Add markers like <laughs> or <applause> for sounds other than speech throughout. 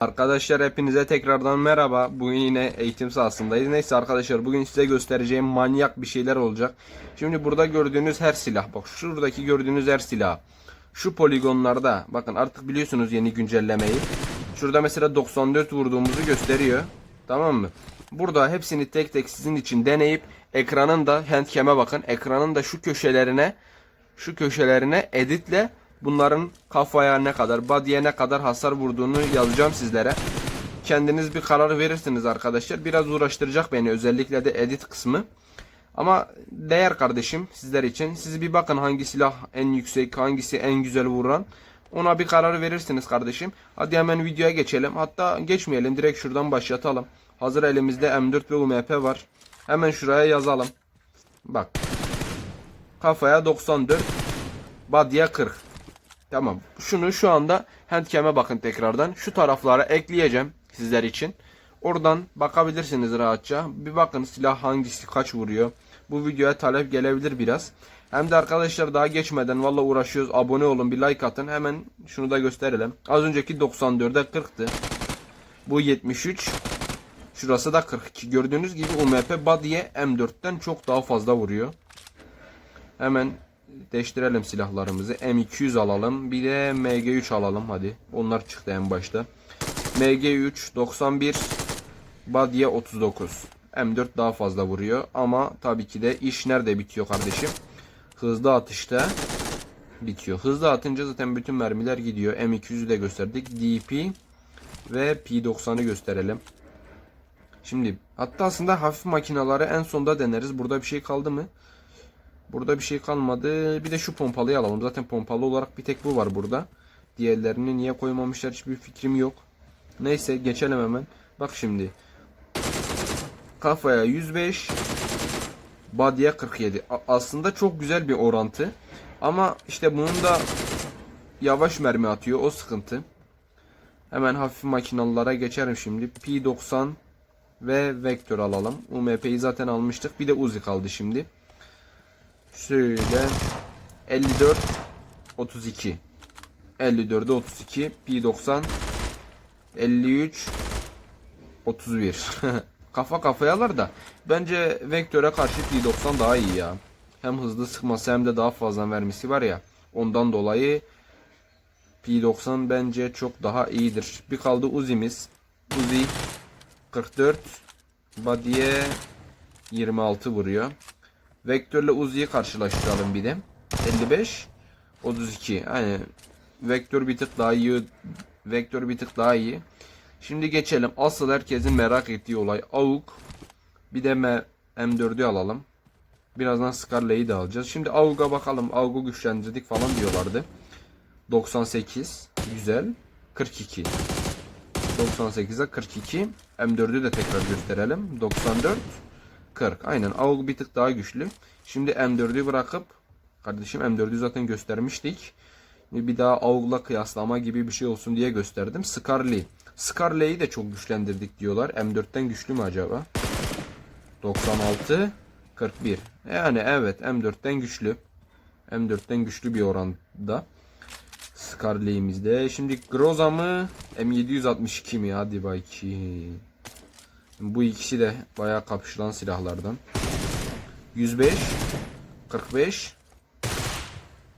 Arkadaşlar hepinize tekrardan merhaba. Bugün yine eğitim sahasındayız. Neyse arkadaşlar bugün size göstereceğim manyak bir şeyler olacak. Şimdi burada gördüğünüz her silah bak şuradaki gördüğünüz her silah. Şu poligonlarda bakın artık biliyorsunuz yeni güncellemeyi. Şurada mesela 94 vurduğumuzu gösteriyor. Tamam mı? Burada hepsini tek tek sizin için deneyip ekranın da handcam'e bakın. Ekranın da şu köşelerine şu köşelerine editle bunların kafaya ne kadar, body'ye ne kadar hasar vurduğunu yazacağım sizlere. Kendiniz bir karar verirsiniz arkadaşlar. Biraz uğraştıracak beni özellikle de edit kısmı. Ama değer kardeşim sizler için. Siz bir bakın hangi silah en yüksek, hangisi en güzel vuran. Ona bir karar verirsiniz kardeşim. Hadi hemen videoya geçelim. Hatta geçmeyelim direkt şuradan başlatalım. Hazır elimizde M4 ve UMP var. Hemen şuraya yazalım. Bak. Kafaya 94. Body'ye 40. Tamam. Şunu şu anda handcam'e bakın tekrardan. Şu taraflara ekleyeceğim sizler için. Oradan bakabilirsiniz rahatça. Bir bakın silah hangisi kaç vuruyor. Bu videoya talep gelebilir biraz. Hem de arkadaşlar daha geçmeden valla uğraşıyoruz. Abone olun bir like atın. Hemen şunu da gösterelim. Az önceki 94'e 40'tı. Bu 73. Şurası da 42. Gördüğünüz gibi UMP body'ye M4'ten çok daha fazla vuruyor. Hemen değiştirelim silahlarımızı. M200 alalım. Bir de MG3 alalım hadi. Onlar çıktı en başta. MG3 91 Badye 39. M4 daha fazla vuruyor ama tabii ki de iş nerede bitiyor kardeşim? Hızlı atışta bitiyor. Hızlı atınca zaten bütün mermiler gidiyor. M200'ü de gösterdik. DP ve P90'ı gösterelim. Şimdi hatta aslında hafif makinaları en sonda deneriz. Burada bir şey kaldı mı? Burada bir şey kalmadı. Bir de şu pompalıyı alalım. Zaten pompalı olarak bir tek bu var burada. Diğerlerini niye koymamışlar hiçbir fikrim yok. Neyse geçelim hemen. Bak şimdi. Kafaya 105. Body'ye 47. A- aslında çok güzel bir orantı. Ama işte bunun da yavaş mermi atıyor. O sıkıntı. Hemen hafif makinalılara geçerim şimdi. P90 ve Vektör alalım. UMP'yi zaten almıştık. Bir de Uzi kaldı şimdi. Şöyle 54 32 54'e 32 P90 53 31 Kafa kafayalar da bence Vektör'e karşı P90 daha iyi ya. Hem hızlı sıkması hem de daha fazla mermisi var ya. Ondan dolayı P90 bence çok daha iyidir. Bir kaldı Uzi'miz. Uzi 44 Body'ye 26 vuruyor. Vektörle Uzi'yi karşılaştıralım bir de. 55 32. Yani Vektör bir tık daha iyi. Vektör bir tık daha iyi. Şimdi geçelim. Asıl herkesin merak ettiği olay AUG. Bir de M M4'ü alalım. Birazdan Scarlet'i de alacağız. Şimdi AUG'a bakalım. AUG'u güçlendirdik falan diyorlardı. 98. Güzel. 42. 98'e 42. M4'ü de tekrar gösterelim. 94. 40. Aynen AUG bir tık daha güçlü. Şimdi M4'ü bırakıp kardeşim M4'ü zaten göstermiştik. Bir daha AUG'la kıyaslama gibi bir şey olsun diye gösterdim. Scarlet. Scarlet'i de çok güçlendirdik diyorlar. M4'ten güçlü mü acaba? 96 41. Yani evet M4'ten güçlü. M4'ten güçlü bir oranda. Scarlet'imizde. Şimdi Groza mı? M762 mi? Hadi bakayım. Bu ikisi de bayağı kapışılan silahlardan. 105 45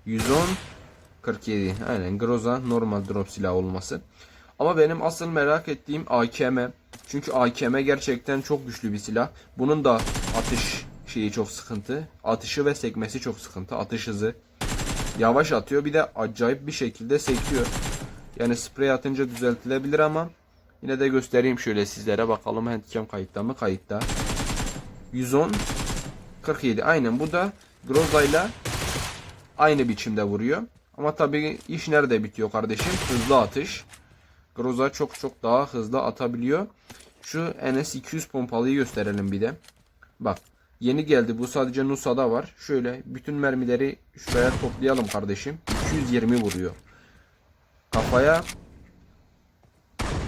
110 47 aynen Groza normal drop silah olması. Ama benim asıl merak ettiğim AKM. Çünkü AKM gerçekten çok güçlü bir silah. Bunun da atış şeyi çok sıkıntı. Atışı ve sekmesi çok sıkıntı. Atış hızı yavaş atıyor. Bir de acayip bir şekilde sekiyor. Yani sprey atınca düzeltilebilir ama Yine de göstereyim şöyle sizlere bakalım handcam kayıtta mı kayıtta. 110 47 aynen bu da Groza ile aynı biçimde vuruyor. Ama tabii iş nerede bitiyor kardeşim? Hızlı atış. Groza çok çok daha hızlı atabiliyor. Şu NS200 pompalıyı gösterelim bir de. Bak yeni geldi bu sadece Nusa'da var. Şöyle bütün mermileri şuraya toplayalım kardeşim. 220 vuruyor. Kafaya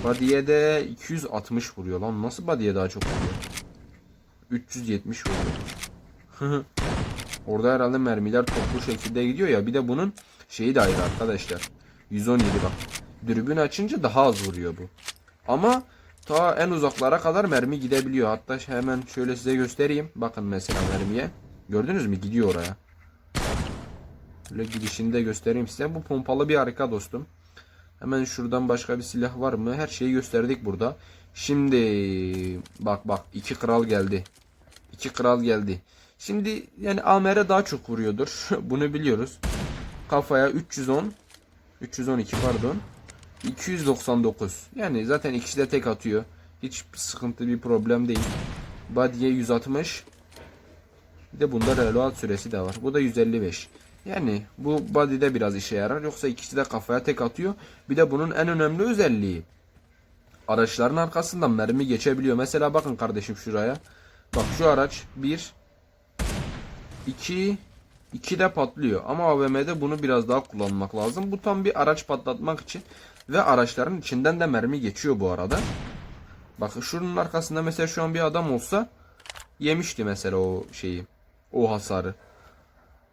Body'ye de 260 vuruyor lan. Nasıl body'ye daha çok vuruyor? 370 vuruyor. Orada herhalde mermiler toplu şekilde gidiyor ya. Bir de bunun şeyi de ayrı arkadaşlar. 117 bak. Dürbün açınca daha az vuruyor bu. Ama ta en uzaklara kadar mermi gidebiliyor. Hatta hemen şöyle size göstereyim. Bakın mesela mermiye. Gördünüz mü? Gidiyor oraya. Böyle gidişini de göstereyim size. Bu pompalı bir harika dostum. Hemen şuradan başka bir silah var mı? Her şeyi gösterdik burada. Şimdi bak bak iki kral geldi. İki kral geldi. Şimdi yani AMR daha çok vuruyordur. <laughs> Bunu biliyoruz. Kafaya 310 312 pardon. 299. Yani zaten ikisi de tek atıyor. Hiç sıkıntı bir problem değil. Body'ye 160. Bir de bunda reload süresi de var. Bu da 155. Yani bu body'de biraz işe yarar. Yoksa ikisi de kafaya tek atıyor. Bir de bunun en önemli özelliği. Araçların arkasından mermi geçebiliyor. Mesela bakın kardeşim şuraya. Bak şu araç 1 2 2 de patlıyor. Ama AVM'de bunu biraz daha kullanmak lazım. Bu tam bir araç patlatmak için. Ve araçların içinden de mermi geçiyor bu arada. Bakın şunun arkasında mesela şu an bir adam olsa yemişti mesela o şeyi. O hasarı.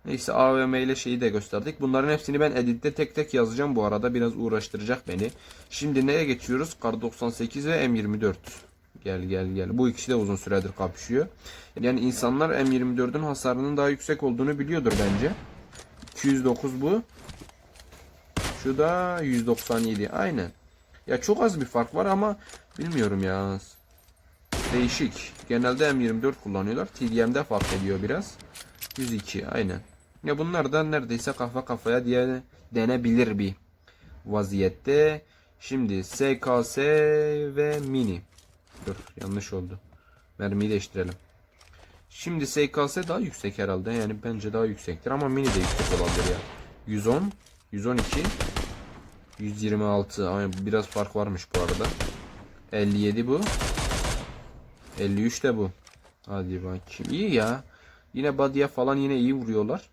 Neyse AVM ile şeyi de gösterdik. Bunların hepsini ben editte tek tek yazacağım bu arada. Biraz uğraştıracak beni. Şimdi neye geçiyoruz? Kar 98 ve M24. Gel gel gel. Bu ikisi de uzun süredir kapışıyor. Yani insanlar M24'ün hasarının daha yüksek olduğunu biliyordur bence. 209 bu. Şu da 197. Aynen. Ya çok az bir fark var ama bilmiyorum ya. Değişik. Genelde M24 kullanıyorlar. TDM'de fark ediyor biraz. 102 aynen. Ya bunlar da neredeyse kafa kafaya diye denebilir bir vaziyette. Şimdi SKS ve Mini. Dur yanlış oldu. Mermiyi değiştirelim. Şimdi SKS daha yüksek herhalde. Yani bence daha yüksektir ama Mini de yüksek olabilir ya. 110, 112, 126. Ama biraz fark varmış bu arada. 57 bu. 53 de bu. Hadi bakayım. İyi ya. Yine body'ye falan yine iyi vuruyorlar.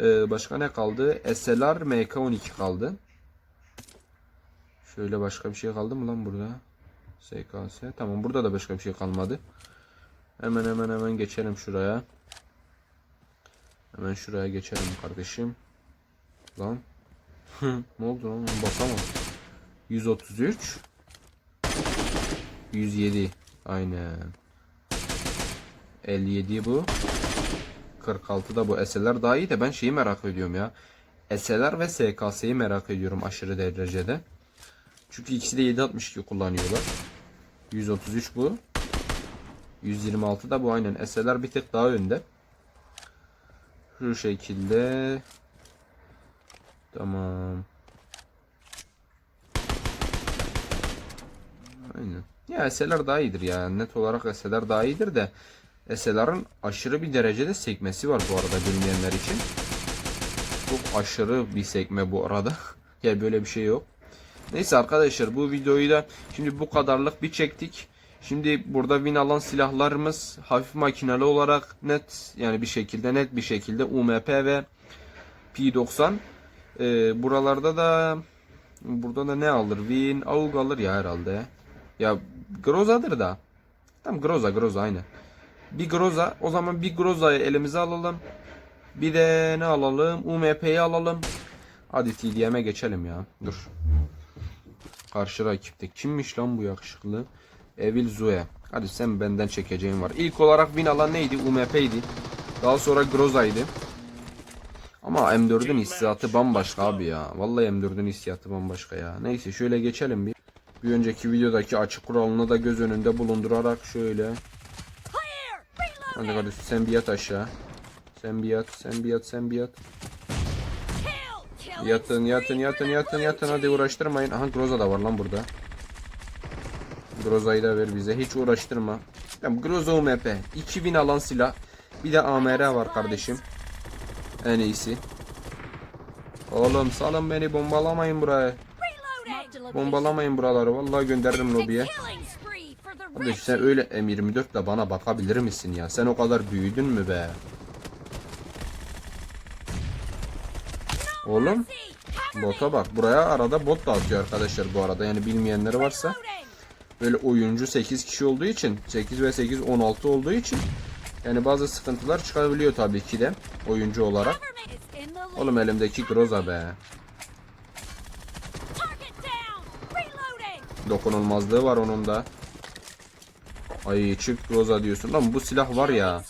Ee, başka ne kaldı? SLR MK12 kaldı. Şöyle başka bir şey kaldı mı lan burada? SKS. Tamam burada da başka bir şey kalmadı. Hemen hemen hemen geçelim şuraya. Hemen şuraya geçelim kardeşim. Lan. ne oldu lan? Basamam. 133 107 Aynen. 57 bu. 46 da bu SLR daha iyi de ben şeyi merak ediyorum ya. SLR ve SKS'yi merak ediyorum aşırı derecede. Çünkü ikisi de 762 kullanıyorlar. 133 bu. 126 da bu aynen. SLR bir tık daha önde. Şu şekilde. Tamam. Aynen. Ya SLR daha iyidir ya. Net olarak SLR daha iyidir de SLR'ın aşırı bir derecede sekmesi var bu arada bilmeyenler için. Çok aşırı bir sekme bu arada. <laughs> yani böyle bir şey yok. Neyse arkadaşlar bu videoyu da şimdi bu kadarlık bir çektik. Şimdi burada win alan silahlarımız hafif makineli olarak net yani bir şekilde net bir şekilde UMP ve P90. Ee, buralarda da burada da ne alır? Win AUG alır ya herhalde. Ya Groza'dır da. Tam Groza Groza aynı. Bir Groza. O zaman bir Groza'yı elimize alalım. Bir de ne alalım? UMP'yi alalım. Hadi TDM'e geçelim ya. Dur. Karşı rakipte. Kimmiş lan bu yakışıklı? Evil Zue. Hadi sen benden çekeceğin var. İlk olarak win alan neydi? UMP'ydi. Daha sonra Groza'ydı. Ama M4'ün hissiyatı bambaşka abi ya. Vallahi M4'ün hissiyatı bambaşka ya. Neyse şöyle geçelim bir. Bir önceki videodaki açık kuralını da göz önünde bulundurarak şöyle. Hadi kardeşim sen bir yat aşağı. Sen bir yat, sen bir yat, sen bir yat. Yatın, yatın, yatın, yatın, yatın. Hadi uğraştırmayın. Aha Groza da var lan burada. Groza'yı da ver bize. Hiç uğraştırma. Tamam Groza UMP. 2000 alan silah. Bir de AMR var kardeşim. En iyisi. Oğlum salın beni bombalamayın buraya. Bombalamayın buraları. Vallahi gönderirim lobiye. Kardeş sen öyle M24 ile bana bakabilir misin ya? Sen o kadar büyüdün mü be? Oğlum bota bak. Buraya arada bot da atıyor arkadaşlar bu arada. Yani bilmeyenleri varsa. Böyle oyuncu 8 kişi olduğu için 8 ve 8 16 olduğu için yani bazı sıkıntılar çıkabiliyor tabii ki de oyuncu olarak. Oğlum elimdeki Groza be. Dokunulmazlığı var onun da. Ay çift groza diyorsun. Lan bu silah var ya.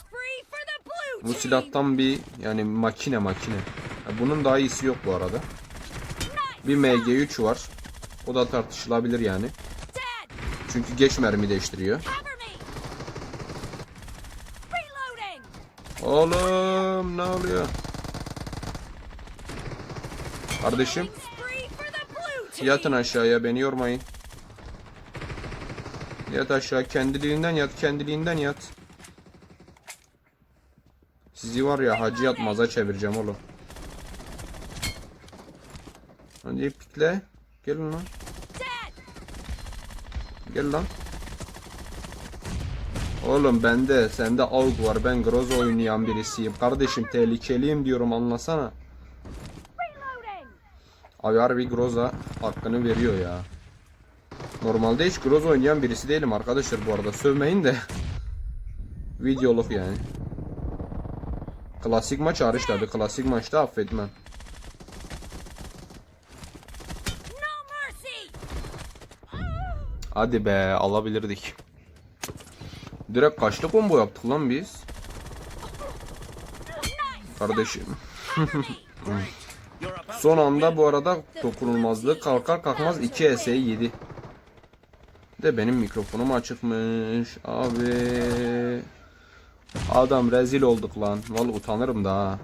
Bu silahtan bir yani makine makine. Bunun daha iyisi yok bu arada. Bir MG3 var. O da tartışılabilir yani. Çünkü geç mermi değiştiriyor. Oğlum ne oluyor? Kardeşim yatın aşağıya beni yormayın. Yat aşağı kendiliğinden yat kendiliğinden yat. Sizi var ya hacı yatmaza çevireceğim oğlum. Hadi pikle. Gelin lan. Gel lan. Oğlum bende sende AUG var ben Groza oynayan birisiyim. Kardeşim tehlikeliyim diyorum anlasana. Abi harbi Groza hakkını veriyor ya. Normalde hiç Groza oynayan birisi değilim arkadaşlar bu arada. Sövmeyin de. Videoluk yani. Klasik maç hariç tabi. Klasik maçta affetmem. Hadi be alabilirdik. Direkt kaçlı combo yaptık lan biz. Kardeşim. <laughs> Son anda bu arada dokunulmazlığı kalkar kalkmaz 2 ES'yi yedi. De benim mikrofonum açıkmış abi. Adam rezil olduk lan. Vallahi utanırım da ha.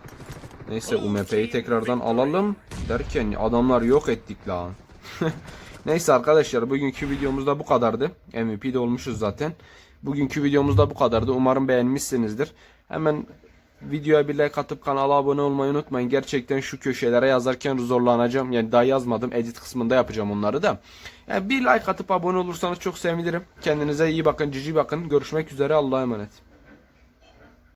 Neyse UMP'yi tekrardan alalım derken adamlar yok ettik lan. <laughs> Neyse arkadaşlar bugünkü videomuzda bu kadardı. MVP de olmuşuz zaten. Bugünkü videomuzda bu kadardı. Umarım beğenmişsinizdir. Hemen videoya bir like atıp kanala abone olmayı unutmayın. Gerçekten şu köşelere yazarken zorlanacağım. Yani daha yazmadım. Edit kısmında yapacağım onları da. Yani bir like atıp abone olursanız çok sevinirim. Kendinize iyi bakın, cici bakın. Görüşmek üzere. Allah'a emanet.